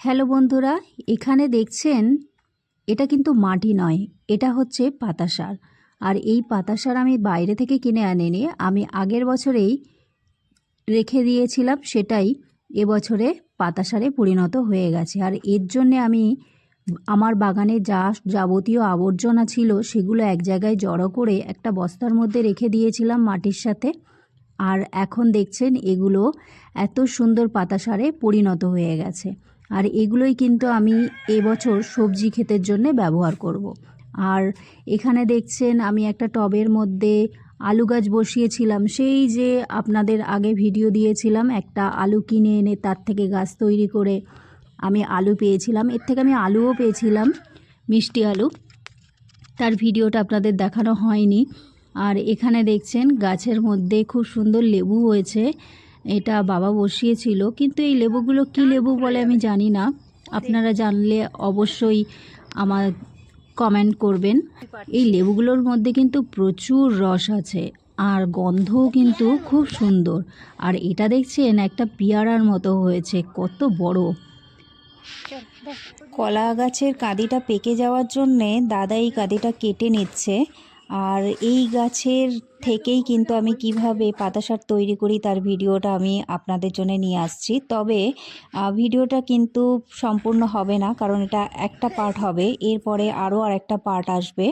Hello বন্ধুরা, এখানে দেখছেন, এটা কিন্তু মাটি নয়, এটা হচ্ছে পাতাসার আর এই পাতাসার আমি বাইরে থেকে কিনে আনিনি, আমি আগের বছরেই রেখে দিয়েছিলাম, সেটাই এবছরে পাতাসারে পরিণত হয়ে গেছে। আর এর জন্যে আমি আমার বাগানে যা যাবতীয় আবর্জনা ছিল, সেগুলো এক জায়গায় জড়ো করে একটা বস্তার মধ্যে রেখে দিয়েছিলাম মাটির সাথে। আর এখন দেখছেন, এগুলো এত সুন্দর পাতাসারে পরিণত হয়ে গেছে। আর এগুলোই কিন্তু আমি এবছর সবজি ক্ষেতের জন্য ব্যবহার করব। আর এখানে দেখছেন আমি একটা টবের মধ্যে আলু গাছ বসিয়েছিলাম। সেই যে আপনাদের আগে ভিডিও দিয়েছিলাম, একটা আলু কিনে এনে তার থেকে গাছ তৈরি করে আমি আলু পেয়েছিলাম। এর থেকে আমি আলুও পেয়েছিলাম, মিষ্টি আলু। তার ভিডিওটা আপনাদের দেখানো হয়নি। আর এখানে দেখছেন গাছের মধ্যে খুব সুন্দর লেবু হয়েছে। এটা বাবা বসিয়েছিল, কিন্তু এই লেবুগুলো কি লেবু বলে আমি জানি না। আপনারা জানলে অবশ্যই আমার কমেন্ট করবেন। এই লেবুগুলোর মধ্যে কিন্তু প্রচুর রস আছে, আর গন্ধও কিন্তু খুব সুন্দর। আর এটা দেখছেন, একটা পিয়ারার মতো হয়েছে, কত বড়। কলা গাছের কাঁদিটা পেকে যাওয়ার জন্যে দাদা এই কাঁদিটা কেটে নিচ্ছে। আর এই গাছের থেকেই কিন্তু আমি কীভাবে পাতাসার তৈরি করি তার ভিডিওটা আমি আপনাদের জন্য নিয়ে আসছি। তবে ভিডিওটা কিন্তু সম্পূর্ণ হবে না, কারণ এটা একটা পার্ট হবে। এরপরে আরও আর একটা পার্ট আসবে।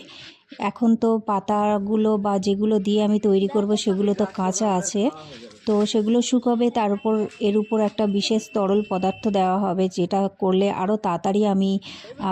এখন তো পাতাগুলো বা যেগুলো দিয়ে আমি তৈরি করব সেগুলো তো কাঁচা আছে। তো সেগুলো শুকাবে, তার উপর, এর উপর একটা বিশেষ তরল পদার্থ দেওয়া হবে, যেটা করলে আরও তাড়াতাড়ি আমি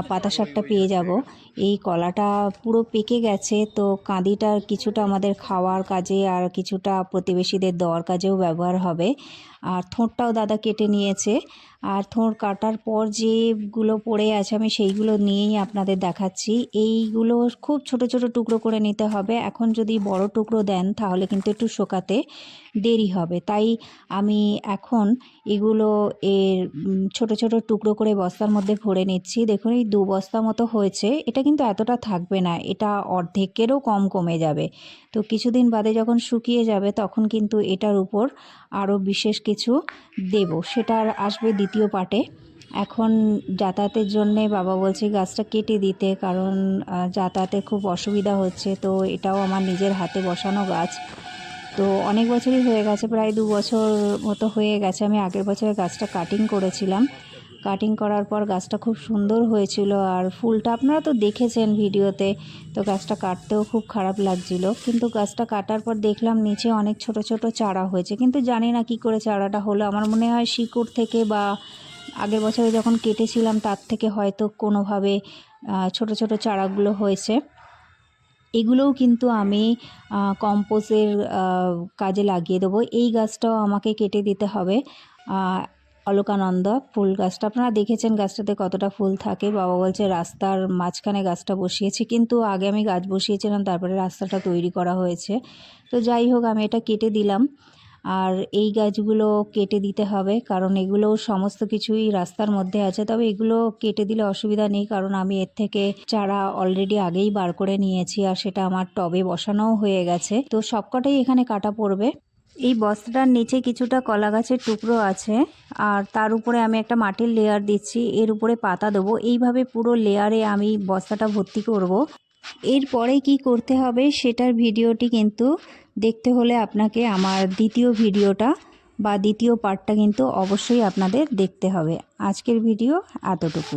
পাতা শাকটা পেয়ে যাব। এই কলাটা পুরো পেকে গেছে, তো কাঁদিটার কিছুটা আমাদের খাওয়ার কাজে আর কিছুটা প্রতিবেশীদের দেওয়ার কাজেও ব্যবহার হবে। আর থোঁটটাও দাদা কেটে নিয়েছে। আর থোঁড় কাটার পর যেগুলো পড়ে আছে আমি সেইগুলো নিয়েই আপনাদের দেখাচ্ছি। এইগুলো খুব ছোট ছোট টুকরো করে নিতে হবে। এখন যদি বড় টুকরো দেন তাহলে কিন্তু একটু শোকাতে দেরি হবে। তাই আমি এখন এগুলো এর ছোট ছোট টুকরো করে বস্তার মধ্যে ভরে নিচ্ছি। দেখুন, এই দু বস্তা মতো হয়েছে। এটা কিন্তু এতটা থাকবে না। এটা অর্ধেকেরও কম কমে যাবে। তো কিছুদিন বাদে যখন শুকিয়ে যাবে তখন কিন্তু এটার উপর আরও বিশেষ কিছু দেব। সেটা আর আসবে দ্বিতীয় পার্টে। এখন যাতায়াতের জন্যে বাবা বলছে গাছটা কেটে দিতে কারণ যাতায়াতে খুব অসুবিধা হচ্ছে। তো এটাও আমার নিজের হাতে বসানো গাছ। তো অনেক বছরই হয়ে গেছে, প্রায় দু বছর মতো হয়ে গেছে। আমি আগের বছরে গাছটা কাটিং করেছিলাম। কাটিং করার পর গাছটা খুব সুন্দর হয়েছিল আর ফুলটা আপনারা তো দেখেছেন ভিডিওতে, তো গাছটা কাটতেও খুব খারাপ লাগছিল। কিন্তু গাছটা কাটার পর দেখলাম নিচে অনেক ছোট ছোট চারা হয়েছে। কিন্তু জানি না কি করে চারাটা হলো। আমার মনে হয় শিকড় থেকে বা আগের বছরে যখন কেটেছিলাম তার থেকে হয়তো কোনোভাবে ছোট ছোট চারাগুলো হয়েছে। এগুলোও কিন্তু আমি কম্পোজের কাজে লাগিয়ে দেবো। এই গাছটাও আমাকে কেটে দিতে হবে। অলকানন্দা, ফুল গাছটা। আপনারা দেখেছেন গাছটাতে কতটা ফুল থাকে। বাবা বলছে, রাস্তার মাঝখানে গাছটা বসিয়েছি, কিন্তু আগে আমি গাছ বসিয়েছিলাম, তারপরে রাস্তাটা তৈরি করা হয়েছে। তো যাই হোক, আমি এটা কেটে দিলাম। আর এই গাছগুলো কেটে দিতে হবে, কারণ এগুলো সমস্ত কিছুই রাস্তার মধ্যে আছে। তবে এগুলো কেটে দিলে অসুবিধা নেই, কারণ আমি এর থেকে চারা অলরেডি আগেই বার করে নিয়েছি, আর সেটা আমার টবে বসানোও হয়ে গেছে। তো সবকটাই এখানে কাটা পড়বে। এই বস্তাটার নিচে কিছুটা কলা গাছের টুকরো আছে, আর তার উপরে আমি একটা মাটির লেয়ার দিচ্ছি, এর উপরে পাতা দেবো। এইভাবে পুরো লেয়ারে আমি বস্তাটা ভর্তি করব। এরপরে কি করতে হবে সেটার ভিডিওটি কিন্তু দেখতে হলে আপনাকে আমার দ্বিতীয় ভিডিওটা বা দ্বিতীয় পার্টটা কিন্তু অবশ্যই আপনাদের দেখতে হবে। আজকের ভিডিও এতটুকু।